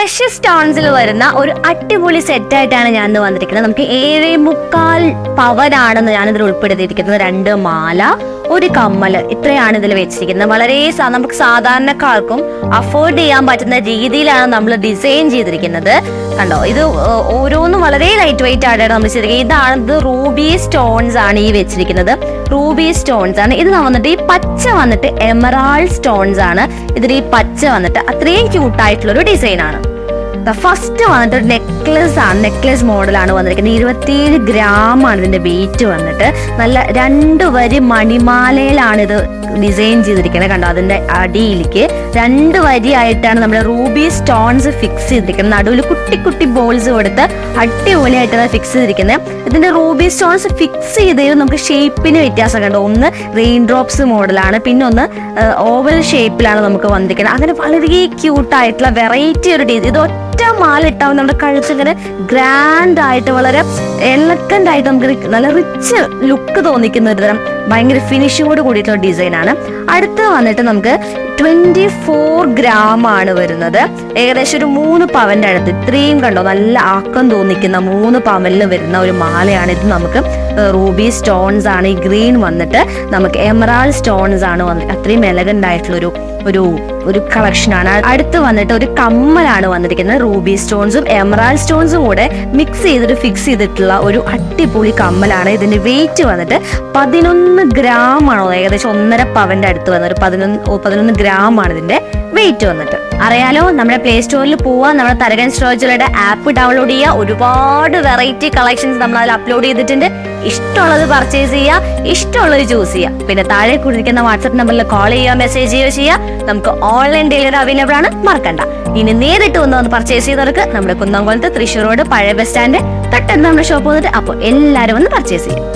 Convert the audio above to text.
Precious സ്റ്റോൺസിൽ വരുന്ന ഒരു അടിപൊളി സെറ്റ് ആയിട്ടാണ് ഞാൻ ഇന്ന് വന്നിരിക്കുന്നത്. നമുക്ക് ഏഴേ മുക്കാൽ പവനാണെന്ന് ഞാനിതിൽ ഉൾപ്പെടുത്തിയിരിക്കുന്നത് രണ്ട് മാല. ഒരു കമ്മൽ ഇത്രയാണ് ഇതിൽ വെച്ചിരിക്കുന്നത്. വളരെ നമുക്ക് സാധാരണക്കാർക്കും അഫോർഡ് ചെയ്യാൻ പറ്റുന്ന രീതിയിലാണ് നമ്മൾ ഡിസൈൻ ചെയ്തിരിക്കുന്നത്. കണ്ടോ? ഇത് ഓരോന്നും വളരെ ലൈറ്റ് വെയിറ്റ് ആയിട്ടാണ് നമ്മൾ ചെയ്തിരിക്കുന്നത്. ഇതാണ് ഇത് റൂബി സ്റ്റോൺസ് ആണ് ഈ വെച്ചിരിക്കുന്നത്. റൂബി സ്റ്റോൺസ് ആണ്. ഇത് വന്നിട്ട് ഈ പച്ച വന്നിട്ട് എമറാൾഡ് സ്റ്റോൺസ് ആണ്. ഇതിൽ ഈ പച്ച വന്നിട്ട് അത്രയും ക്യൂട്ടായിട്ടുള്ളൊരു ഡിസൈൻ ആണ്. ഫസ്റ്റ് വന്നിട്ട് ഒരു നെക്ലസ് ആണ് നെക്ലസ് മോഡലാണ് വന്നിരിക്കുന്നത്. ഇരുപത്തിയേഴ് ഗ്രാം ആണ് ഇതിന്റെ വെയിറ്റ് വന്നിട്ട്. നല്ല രണ്ട് വരി മണിമാലയിലാണ് ഇത് ഡിസൈൻ ചെയ്തിരിക്കുന്നത് കണ്ടോ? അതിന്റെ അടിയിലേക്ക് രണ്ട് വരി ആയിട്ടാണ് നമ്മുടെ റൂബി സ്റ്റോൺസ് ഫിക്സ് ചെയ്തിരിക്കുന്നത്. നടുവിൽ കുട്ടി കുട്ടി ബോൾസ് കൊടുത്ത് അടിപൊളിയായിട്ടാണ് ഫിക്സ് ചെയ്തിരിക്കുന്നത്. ഇതിന്റെ റൂബി സ്റ്റോൺസ് ഫിക്സ് ചെയ്തതിൽ നമുക്ക് ഷേപ്പിന് വ്യത്യാസം കണ്ടോ? ഒന്ന് റെയിൻ ഡ്രോപ്സ് മോഡലാണ് പിന്നെ ഒന്ന് ഓവൽ ഷേപ്പിലാണ് നമുക്ക് വന്നിരിക്കുന്നത്. അങ്ങനെ വളരെ ക്യൂട്ടായിട്ടുള്ള വെറൈറ്റി ഒരു ഇത് മാല ഇട്ടാവും നമ്മുടെ കഴുത്ത് ഇങ്ങനെ ഗ്രാൻഡ് ആയിട്ട് വളരെ എലക്കന്റ് ആയിട്ട് നമുക്ക് നല്ല റിച്ച് ലുക്ക് തോന്നിക്കുന്ന ഒരു തരം ഭയങ്കര ഫിനിഷിങ്ങോട് കൂടിയിട്ടുള്ള ഡിസൈനാണ് അടുത്ത് വന്നിട്ട് നമുക്ക് ട്വന്റി ഫോർ ഗ്രാം ആണ് വരുന്നത്. ഏകദേശം ഒരു മൂന്ന് പവന്റെ അടുത്ത് ഇത്രയും കണ്ടോ നല്ല ആക്കം തോന്നിക്കുന്ന മൂന്ന് പവനിൽ വരുന്ന ഒരു മാലയാണ് ഇത് നമുക്ക് റൂബി സ്റ്റോൺസ് ആണ്. ഈ ഗ്രീൻ വന്നിട്ട് നമുക്ക് എമറാൾഡ് സ്റ്റോൺസ് ആണ് അത്രയും എലഗന്റ് ആയിട്ടുള്ള ഒരു ഒരു കളക്ഷനാണ് അടുത്ത് വന്നിട്ട് ഒരു കമ്മലാണ് വന്നിരിക്കുന്നത്. റൂബി സ്റ്റോൺസും എമറാൾഡ് സ്റ്റോൺസും കൂടെ മിക്സ് ചെയ്തിട്ട് ഫിക്സ് ചെയ്തിട്ടുള്ള ഒരു അടിപൊളി കമ്മലാണ്. ഇതിന്റെ വെയിറ്റ് വന്നിട്ട് പതിനൊന്ന് ഗ്രാം ആണോ? ഏകദേശം ഒന്നര പവന്റെ അടുത്ത് വന്ന ഒരു പതിനൊന്ന് പതിനൊന്ന് ഗ്രാം ആണ് ഇതിന്റെ വെയിറ്റ് വന്നിട്ട്. അറിയാലോ നമ്മുടെ പ്ലേ സ്റ്റോറിൽ പോവാ നമ്മുടെ തരകൻ സ്റ്റോജുകളുടെ ആപ്പ് ഡൗൺലോഡ് ചെയ്യുക ഒരുപാട് വെറൈറ്റി കളക്ഷൻസ് നമ്മൾ അതിൽ അപ്ലോഡ് ചെയ്തിട്ടുണ്ട്. ഇഷ്ടമുള്ളത് പർച്ചേസ് ചെയ്യുക ഇഷ്ടമുള്ളത് ചൂസ് ചെയ്യുക പിന്നെ താഴെ കുടിക്കുന്ന വാട്സ്ആപ്പ് നമ്പറിൽ കോൾ ചെയ്യുക മെസ്സേജ് ചെയ്യുക ചെയ്യുക നമുക്ക് ഓൺലൈൻ ഡെലിവറി അവൈലബിൾ ആണ് മറക്കണ്ട. ഇനി നേരിട്ട് വന്ന് വന്ന് പർച്ചേസ് ചെയ്തവർക്ക് നമ്മുടെ കുന്നംകുളത്ത് തൃശ്ശൂർ റോഡ് പഴയ ബസ് സ്റ്റാൻഡ് തൊട്ടടുത്ത് നമ്മുടെ ഷോപ്പ് വന്നിട്ട് അപ്പോൾ എല്ലാവരും വന്ന് പർച്ചേസ് ചെയ്യും.